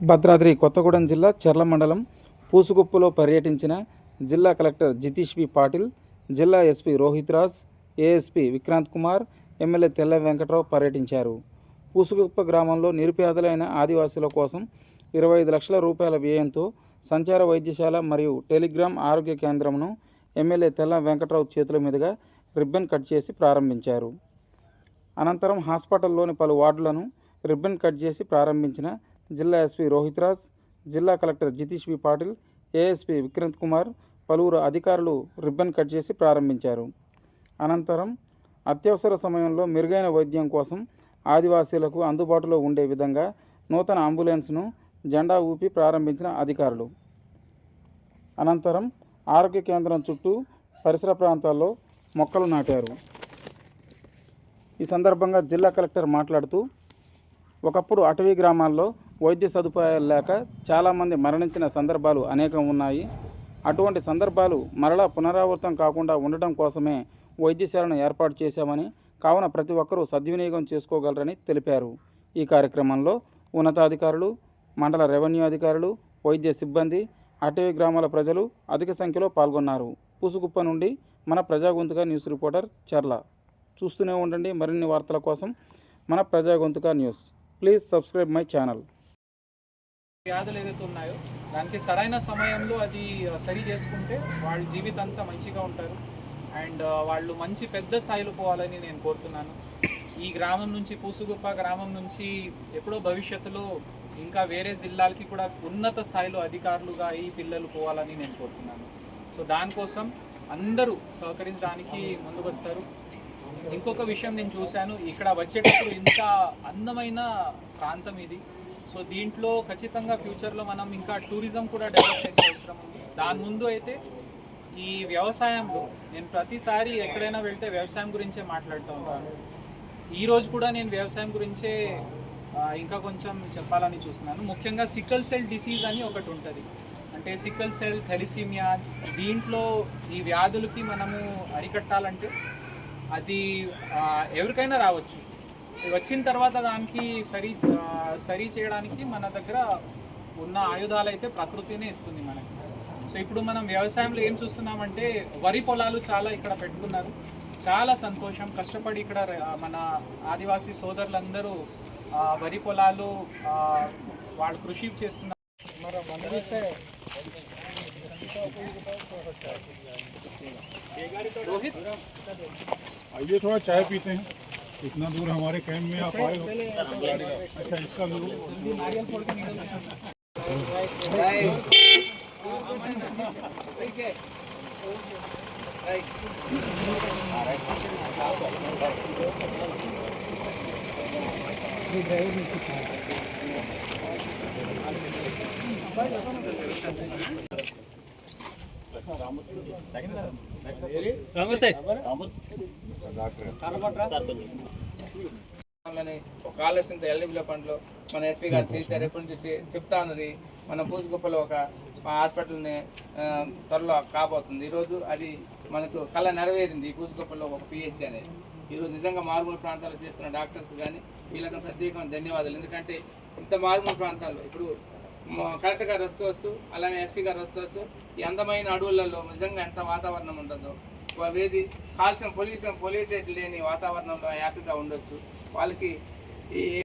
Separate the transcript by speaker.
Speaker 1: భద్రాద్రి కొత్తగూడెం జిల్లా చెర్ల మండలం పూసుగుప్పలో పర్యటించిన జిల్లా కలెక్టర్ జితీష్ బి. పాటిల్ జిల్లా SP Rohit Raj ASP Vikrant Kumar MLA Tella Venkatrao పర్యటించారు. పూసుగుప్ప గ్రామంలో నిరుపేదలైన ఆదివాసుల కోసం ఇరవై ఐదు లక్షల రూపాయల వ్యయంతో సంచార వైద్యశాల మరియు టెలిగ్రామ్ ఆరోగ్య కేంద్రంను ఎమ్మెల్యే తెల్ల వెంకట్రావు చేతుల మీదుగా రిబ్బన్ కట్ చేసి ప్రారంభించారు. అనంతరం హాస్పిటల్లోని పలు వార్డులను రిబ్బన్ కట్ చేసి ప్రారంభించిన జిల్లా ఎస్పీ రోహిత్ రాజ్ జిల్లా collector Jitesh V Patil ASP Vikrant Kumar పలువురు అధికారులు రిబ్బన్ కట్ చేసి ప్రారంభించారు. అనంతరం అత్యవసర సమయంలో మెరుగైన వైద్యం కోసం ఆదివాసీలకు అందుబాటులో ఉండే విధంగా నూతన అంబులెన్స్ను జెండా ఊపి ప్రారంభించిన అధికారులు. అనంతరం ఆరోగ్య కేంద్రం చుట్టూ పరిసర ప్రాంతాల్లో మొక్కలు నాటారు. ఈ సందర్భంగా జిల్లా కలెక్టర్ మాట్లాడుతూ ఒకప్పుడు అటవీ గ్రామాల్లో వైద్య సదుపాయాలు లేక చాలామంది మరణించిన సందర్భాలు అనేకం ఉన్నాయి. అటువంటి సందర్భాలు మరలా పునరావృతం కాకుండా ఉండటం కోసమే వైద్యశాలను ఏర్పాటు చేశామని కావున ప్రతి ఒక్కరూ సద్వినియోగం చేసుకోగలరని తెలిపారు. ఈ కార్యక్రమంలో ఉన్నతాధికారులు మండల రెవెన్యూ అధికారులు వైద్య సిబ్బంది అటవీ గ్రామాల ప్రజలు అధిక సంఖ్యలో పాల్గొన్నారు. పూసుగుప్ప నుండి మన ప్రజాగొంతుక న్యూస్ రిపోర్టర్ చర్ల. చూస్తూనే ఉండండి మరిన్ని వార్తల కోసం మన Prajagonthuka news. Please subscribe my channel.
Speaker 2: వ్యాధులు ఏదైతే ఉన్నాయో దానికి సరైన సమయంలో అది సరి చేసుకుంటే వాళ్ళ జీవితం అంతా మంచిగా ఉంటారు. అండ్ వాళ్ళు మంచి పెద్ద స్థాయిలో పోవాలని నేను కోరుతున్నాను. ఈ గ్రామం నుంచి పూసుగుప్ప గ్రామం నుంచి ఎప్పుడో భవిష్యత్తులో ఇంకా వేరే జిల్లాలకి కూడా ఉన్నత స్థాయిలో అధికారులుగా ఈ పిల్లలు పోవాలని నేను కోరుతున్నాను. సో దానికోసం అందరూ సహకరించడానికి ముందుకొస్తారు. ఇంకొక విషయం నేను చూశాను. ఇక్కడ వచ్చేటప్పుడు ఇంత అందమైన ప్రాంతం ఇది. సో దీంట్లో ఖచ్చితంగా ఫ్యూచర్లో మనం ఇంకా టూరిజం కూడా డెవలప్ చేసే అవసరం ఉంది. దాని ముందు అయితే ఈ వ్యవసాయంలో నేను ప్రతిసారి ఎక్కడైనా వెళ్తే వ్యవసాయం గురించే మాట్లాడుతూ ఉంటాను. ఈరోజు కూడా నేను వ్యవసాయం గురించే ఇంకా కొంచెం చెప్పాలని చూస్తున్నాను. ముఖ్యంగా సిక్కల్ సెల్ డిసీజ్ అని ఒకటి ఉంటుంది. అంటే సిక్కల్ సెల్ థెలిసిమియా దీంట్లో ఈ వ్యాధులకి మనము అరికట్టాలంటే అది ఎవరికైనా రావచ్చు. వచ్చిన తర్వాత దానికి సరి ఆ, సరి చేయడానికి మన దగ్గర ఉన్న ఆయుధాలు అయితే ప్రకృతినే ఇస్తుంది మనకి సో ఇప్పుడు మనం వ్యవసాయంలో ఏం చూస్తున్నామంటే వరి పొలాలు చాలా ఇక్కడ పెట్టుకున్నారు చాలా సంతోషం కష్టపడి ఇక్కడ ర- మన ఆదివాసీ సోదరులందరూ ఆ, వరి పొలాలు ఆ, వాళ్ళు కృషి చేస్తున్నారు మరి మందలిస్తే రోహిత్
Speaker 3: आइए थोड़ा चाय पीते हैं इतना दूर हमारे कैंप में आप आए हो। अच्छा इसका
Speaker 4: ఒక ఆలోచనతో ఎల్డబ్ల్యూ ఫండ్లో మన ఎస్పీ గారు చేశారు ఎప్పటి నుంచి చెప్తా ఉన్నది మన పూసుగుప్పలో ఒక హాస్పిటల్ని త్వరలో కాబోతుంది ఈరోజు అది మనకు కళ నెరవేరింది ఈ పూసుగుప్పలో ఒక పిహెచ్ అనేది ఈరోజు నిజంగా మారుమూల ప్రాంతాల్లో చేస్తున్న డాక్టర్స్ కానీ వీళ్ళకి ప్రత్యేకమైన ధన్యవాదాలు ఎందుకంటే ఇంత మారుమూల ప్రాంతాల్లో ఇప్పుడు కలెక్టర్ గారు వస్తూ వస్తూ అలానే ఎస్పీ గారు వస్తూ వస్తూ ఈ అందమైన అడవులలో నిజంగా ఎంత వాతావరణం ఉంటుందో వేది కాల్సిన పొల్యూషన్ పొల్యూటెడ్ లేని వాతావరణంలో హ్యాపీగా ఉండొచ్చు. వాళ్ళకి ఈ